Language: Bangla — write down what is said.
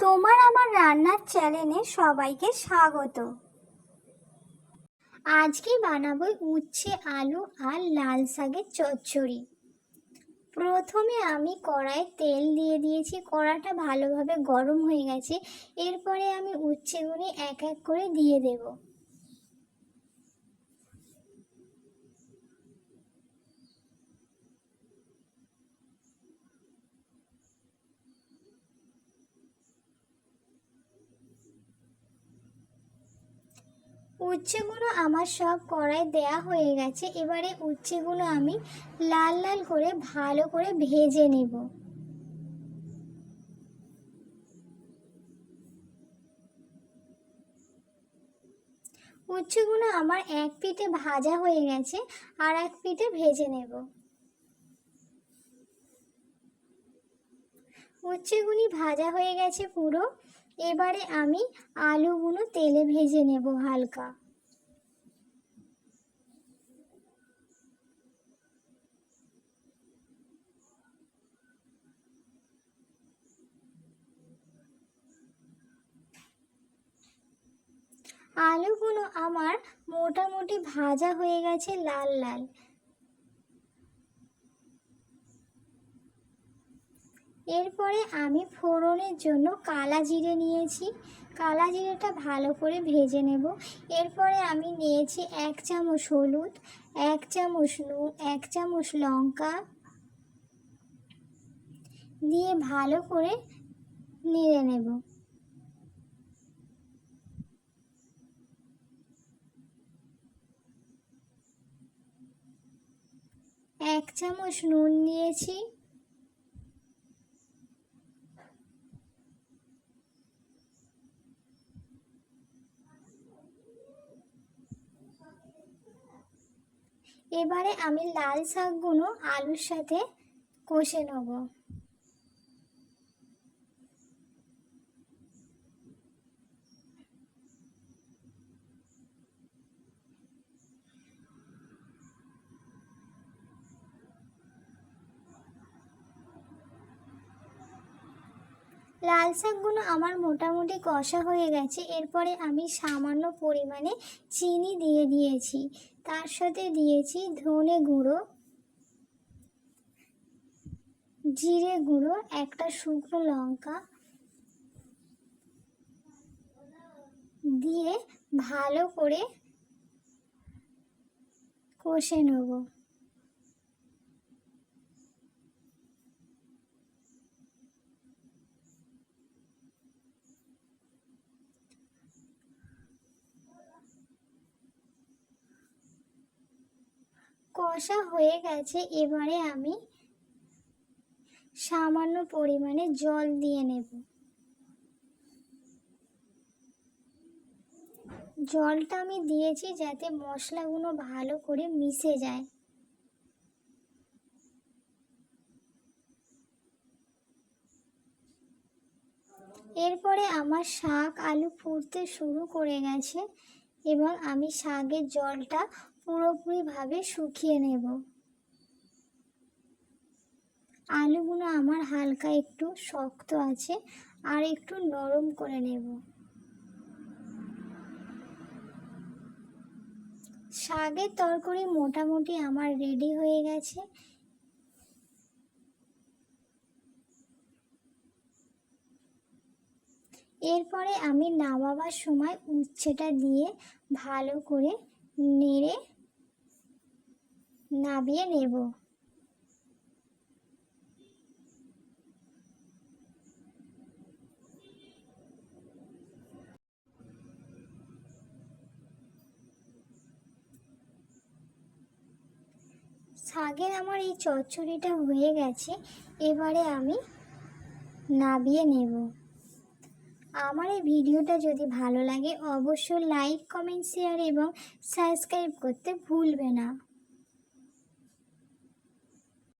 তোমার আমার রান্নার চ্যানেলে সবাইকে স্বাগত। আজকে বানাবো উচ্ছে, আলু আর লাল শাকের চচ্চড়ি। প্রথমে আমি কড়াই তেল দিয়ে দিয়েছি, কড়াটা ভালোভাবে গরম হয়ে গেছে। এরপরে আমি উচ্ছেগুলি এক এক করে দিয়ে দেবো। উচ্ছেগুলো আমার সব কড়াই দেয়া হয়ে গেছে। এবারে উচ্ছেগুলো আমি লাল লাল করে ভালো করে ভেজে নেব। উচ্ছেগুলো আমার এক পিঠে ভাজা হয়ে গেছে, আর এক পিঠে ভেজে নেব। উচ্ছেগুলি ভাজা হয়ে গেছে পুরো। এবারে আমি আলুগুলো তেলে ভেজে নেব হালকা। আলুগুলো আমার মোটামুটি ভাজা হয়ে গেছে লাল লাল। এরপরে আমি ফোড়নের জন্য কালা জিরে নিয়েছি। কালা জিরেটা ভালো করে ভেজে নেব। এরপরে আমি নিয়েছি এক চামচ হলুদ, এক চামচ নুন, এক চামচ লঙ্কা দিয়ে ভালো করে নেড়ে নেব। এক চামচ নুন নিয়েছি। এবারে আমি লাল শাকগুলো আলুর সাথে কষে নেব। লাল শাকগুলো আমার মোটামুটি কষা হয়ে গেছে। এরপরে আমি সামান্য পরিমাণে চিনি দিয়ে দিয়েছি। তার সাথে দিয়েছি ধনে গুঁড়ো, জিরে গুঁড়ো, একটা শুকনো লঙ্কা দিয়ে ভালো করে কষে নেব। কষা হয়ে গেছে, এবারে আমি সামান্য পরিমাণে জল দিয়ে নেব। জলটা আমি দিয়েছি যাতে মশলাগুলো ভালো করে মিশে যায়। এরপরে আমার শাক আলু ফুটতে শুরু করে গেছে এবং আমি শাকের জলটা পুরোপুরিভাবে শুকিয়ে নেব। আলুগুলো আমার হালকা একটু শক্ত আছে আর একটু নরম করে নেব। শাকের তরকারি মোটামুটি আমার রেডি হয়ে গেছে। এরপরে আমি নামাবার সময় উচ্ছেটা দিয়ে ভালো করে নেড়ে নাবিয়ে নেব। শাকের আমার এই চচ্চড়িটা হয়ে গেছে, এবারে আমি নাবিয়ে নেব। আমার এই ভিডিওটা যদি ভালো লাগে, অবশ্যই লাইক, কমেন্ট, শেয়ার এবং সাবস্ক্রাইব করতে ভুলবে না।